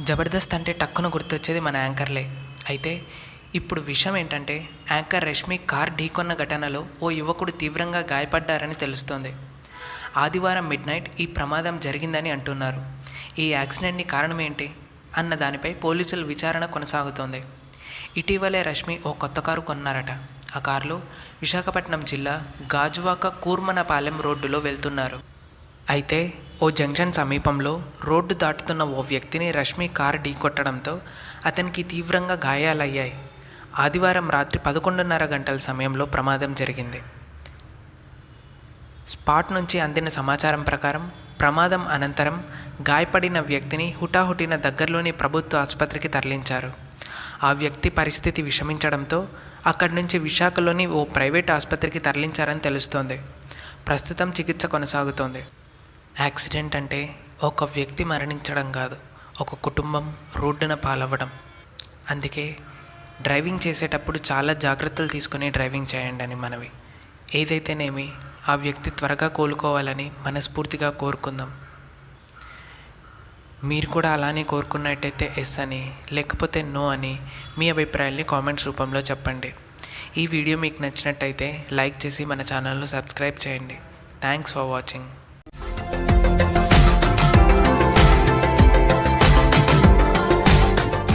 జబర్దస్త్ అంటే టక్కున గుర్తొచ్చేది మన యాంకర్లే. అయితే ఇప్పుడు విషయం ఏంటంటే యాంకర్ రష్మి కార్ ఢీకొన్న ఘటనలో ఓ యువకుడు తీవ్రంగా గాయపడ్డారని తెలుస్తోంది. ఆదివారం మిడ్ నైట్ ఈ ప్రమాదం జరిగిందని అంటున్నారు. ఈ యాక్సిడెంట్ని కారణం ఏంటి? అన్న దానిపై పోలీసుల విచారణ కొనసాగుతోంది. ఇటీవలే రష్మి ఓ కొత్త కారు కొన్నారట. ఆ కారులో విశాఖపట్నం జిల్లా గాజువాక కూర్మనపాలెం రోడ్డులో వెళ్తున్నారు. అయితే ఓ జంక్షన్ సమీపంలో రోడ్డు దాటుతున్న ఓ వ్యక్తిని రష్మి కారు ఢీకొట్టడంతో అతనికి తీవ్రంగా గాయాలయ్యాయి. ఆదివారం రాత్రి పదకొండున్నర గంటల సమయంలో ప్రమాదం జరిగింది. స్పాట్ నుంచి అందిన సమాచారం ప్రకారం ప్రమాదం అనంతరం గాయపడిన వ్యక్తిని హుటాహుటిన దగ్గరలోని ప్రభుత్వ ఆసుపత్రికి తరలించారు. ఆ వ్యక్తి పరిస్థితి విషమించడంతో అక్కడి నుంచి విశాఖలోని ఓ ప్రైవేట్ ఆసుపత్రికి తరలించారని తెలుస్తోంది. ప్రస్తుతం చికిత్స కొనసాగుతోంది. యాక్సిడెంట్ అంటే ఒక వ్యక్తి మరణించడం కాదు ఒక కుటుంబం రోడ్డున పాలవ్వడం. అందుకే డ్రైవింగ్ చేసేటప్పుడు చాలా జాగ్రత్తలు తీసుకుని డ్రైవింగ్ చేయండి అని మనవి. ఏదైతేనేమి ఆ వ్యక్తి త్వరగా కోలుకోవాలని మనస్ఫూర్తిగా కోరుకుందాం. మీరు కూడా అలానే కోరుకున్నట్టయితే ఎస్ అని లేకపోతే నో అని మీ అభిప్రాయాల్ని కామెంట్స్ రూపంలో చెప్పండి. ఈ వీడియో మీకు నచ్చినట్టయితే లైక్ చేసి మన ఛానల్ను సబ్స్క్రైబ్ చేయండి. Thanks for watching.